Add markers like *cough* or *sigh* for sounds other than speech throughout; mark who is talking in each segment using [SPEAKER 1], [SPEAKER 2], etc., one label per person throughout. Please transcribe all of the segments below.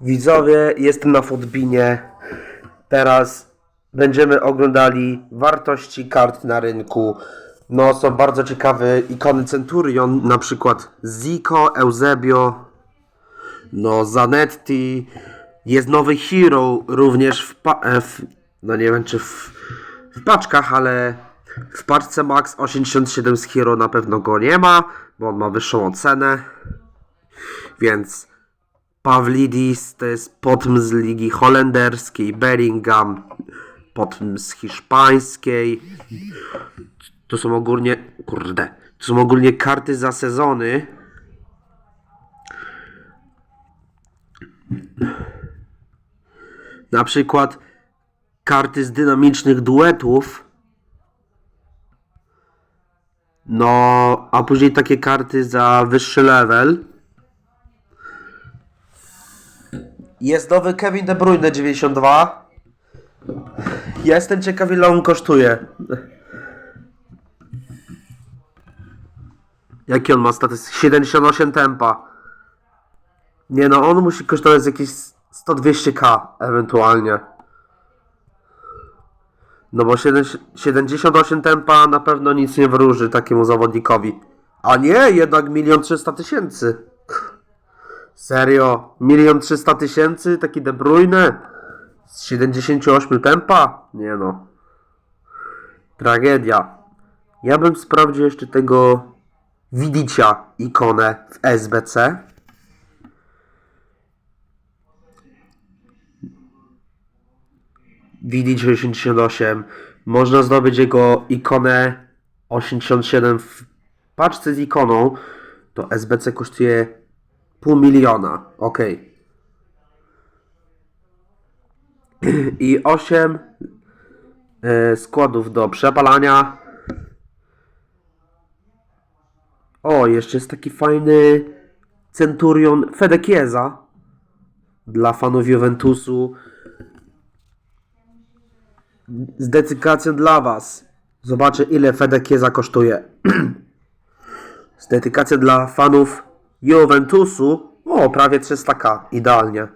[SPEAKER 1] Widzowie, jestem na Footbinie. Teraz będziemy oglądali wartości kart na rynku. No, są bardzo ciekawe ikony Centurion, na przykład Zico, Eusebio, no Zanetti. Jest nowy Hero również w, e, w no nie wiem czy w, w paczkach, ale w paczce Max 87 z Hero na pewno go nie ma, bo on ma wyższą ocenę. Więc Pawlidis to jest potem z ligi holenderskiej, Bellingham potem z hiszpańskiej. To są ogólnie, kurde, to są ogólnie karty za sezony. Na przykład karty z dynamicznych duetów. No, a później takie karty za wyższy level. Jest nowy Kevin De Bruyne 92. Ja jestem ciekaw ile on kosztuje. Jaki on ma status? 78 tempa. Nie no, on musi kosztować jakieś 100-200k ewentualnie. No bo 7 78 tempa na pewno nic nie wróży takiemu zawodnikowi. A nie, jednak milion trzysta tysięcy. Serio? Milion trzysta tysięcy? Taki De Bruyne? Z 78 tempa? Nie no. Tragedia. Ja bym sprawdził jeszcze tego Widicia ikonę w SBC. Widic 88. Można zdobyć jego ikonę 87 w paczce z ikoną. To SBC kosztuje pół miliona. Ok. *clears throat* I 8 e, składów do przepalania. O, jeszcze jest taki fajny Centurion Fedekieza dla fanów Juventusu. Z dedykacją dla Was. Zobaczę ile Fedekieza kosztuje. *clears throat* Z dedykacją dla fanów Juventusu. O, prawie 300k. Idealnie.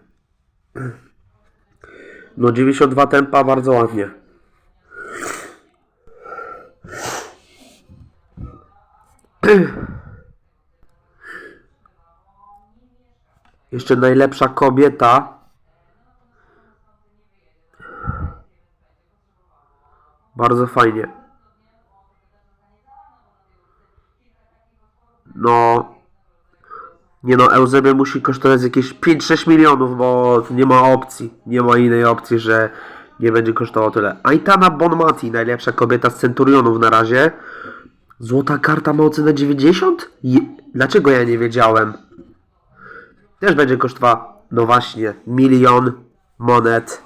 [SPEAKER 1] No 92 tempa, bardzo ładnie. Jeszcze najlepsza kobieta. Bardzo fajnie. No. Nie no, Eusebio musi kosztować jakieś 5-6 milionów, bo nie ma opcji. Nie ma innej opcji, że nie będzie kosztowało tyle. Aitana Bonmati, najlepsza kobieta z Centurionów na razie. Złota karta ma ocenę 90? Je Dlaczego ja nie wiedziałem? Też będzie kosztowała, no właśnie, milion monet.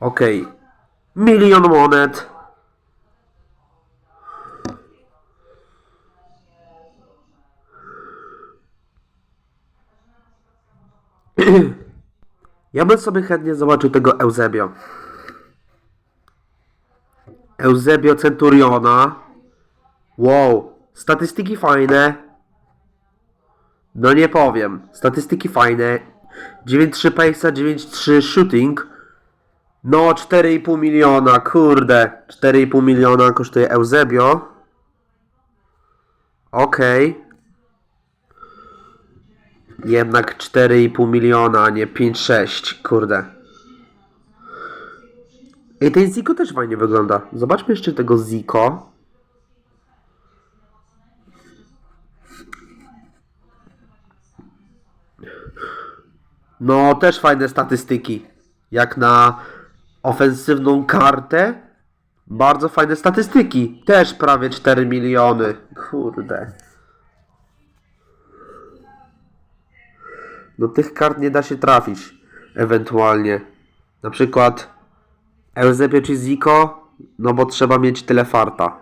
[SPEAKER 1] Okej. Milion monet. Ja bym sobie chętnie zobaczył tego Eusebio. Eusebio Centuriona. Wow. Statystyki fajne. No nie powiem. Statystyki fajne. 9-3 pace'a, 9-3 shooting. No 4,5 miliona, kurde. 4,5 miliona kosztuje Eusebio. Okej. Jednak 4,5 miliona, a nie 5-6, kurde. I ten Ziko też fajnie wygląda. Zobaczmy jeszcze tego Ziko. No, też fajne statystyki. Jak na ofensywną kartę. Bardzo fajne statystyki. Też prawie 4 miliony. Kurde. No tych kart nie da się trafić. Ewentualnie. Na przykład Eusebio czy Zico. No bo trzeba mieć tyle farta.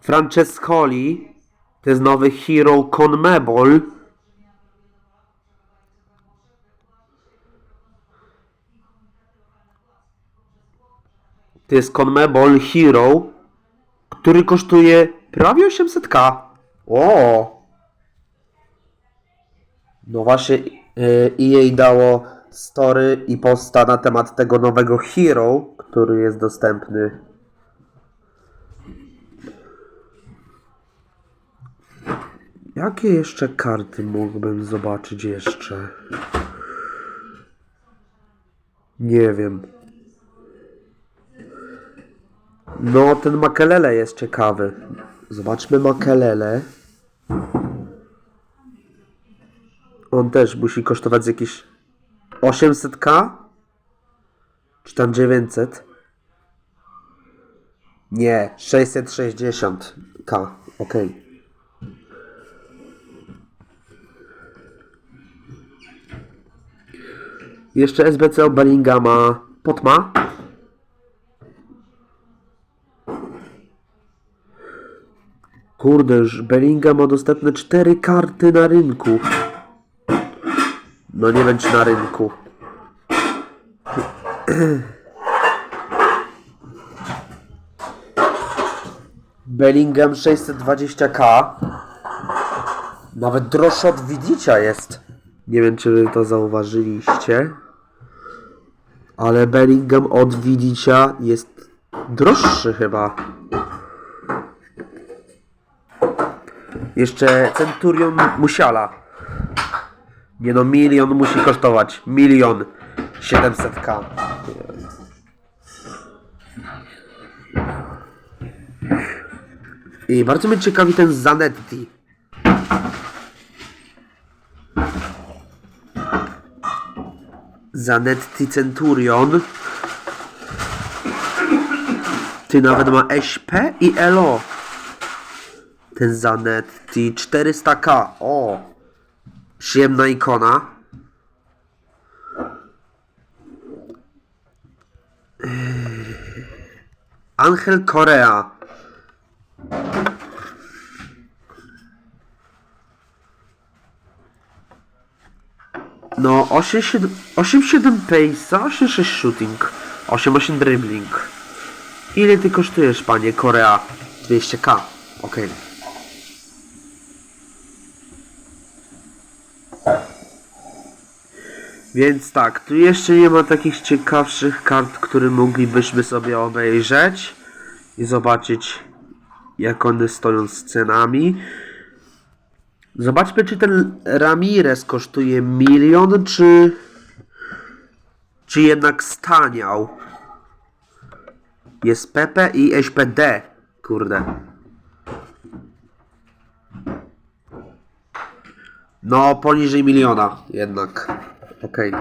[SPEAKER 1] Francescoli. To jest nowy hero Conmebol. To jest Conmebol Hero. który kosztuje prawie 800k. O! No właśnie, yy, EA dało story i posta na temat tego nowego Hero, który jest dostępny. Jakie jeszcze karty mógłbym zobaczyć jeszcze? Nie wiem. No, ten Makelele jest ciekawy. Zobaczmy Makelele. On też musi kosztować jakieś 800k? Czy tam 900? Nie, 660k. Okej. Jeszcze SBC Bellingama. Potma? Kurde, już Bellingham ma dostępne 4 karty na rynku. No nie czy na rynku. Bellingham 620k. Nawet droższy od Widicia jest. Nie wiem czy wy to zauważyliście. Ale Bellingham od Widicia jest droższy chyba. Jeszcze Centurion Musiala. Nie no, milion musi kosztować. Milion 700k. I bardzo mnie ciekawi ten Zanetti. Zanetti Centurion. Ty nawet ma SP i LO. Ten Zanetti 400k. O! Przyjemna ikona. Angel Korea. No, 8-7 8-7 pace'a, 8-6 shooting, 8-8 dribbling. Ile ty kosztujesz, panie Korea? 200k. Okej. Więc tak, tu jeszcze nie ma takich ciekawszych kart, które moglibyśmy sobie obejrzeć i zobaczyć, jak one stoją z cenami. Zobaczmy, czy ten Ramirez kosztuje milion, czy, czy jednak staniał. Jest Pepe i SPD. Kurde. No, poniżej miliona jednak. Okej.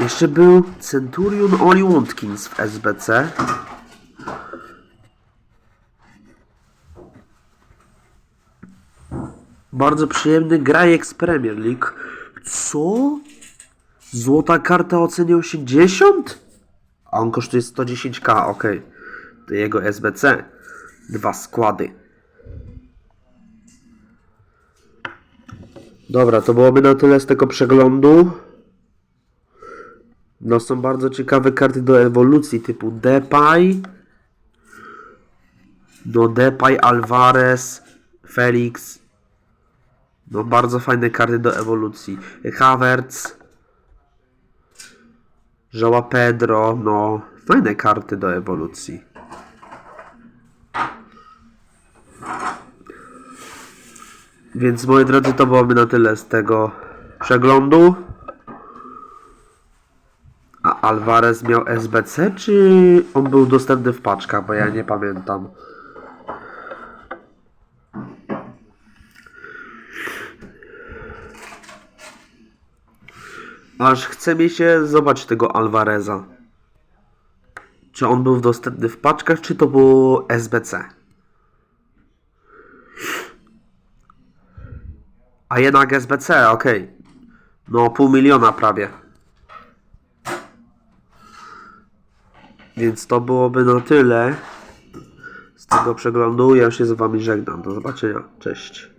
[SPEAKER 1] Jeszcze był Centurion Oli Watkins w SBC. Bardzo przyjemny grajek z Premier League. Co? Złota karta o cenie 80? A on kosztuje 110k, ok. To jego SBC. Dwa składy. Dobra, to byłoby na tyle z tego przeglądu. No są bardzo ciekawe karty do ewolucji typu Depay. No Depay, Alvarez, Felix. No bardzo fajne karty do ewolucji. Havertz. Żoła Pedro. No fajne karty do ewolucji. Więc moi drodzy, to byłoby na tyle z tego przeglądu. A Alvarez miał SBC, czy on był dostępny w paczkach, bo ja nie pamiętam. Aż chce mi się zobaczyć tego Alvareza. Czy on był dostępny w paczkach, czy to było SBC? A jednak SBC, okej. No, pół miliona prawie. Więc to byłoby na tyle z tego przeglądu. Ja się z Wami żegnam. Do zobaczenia. Cześć.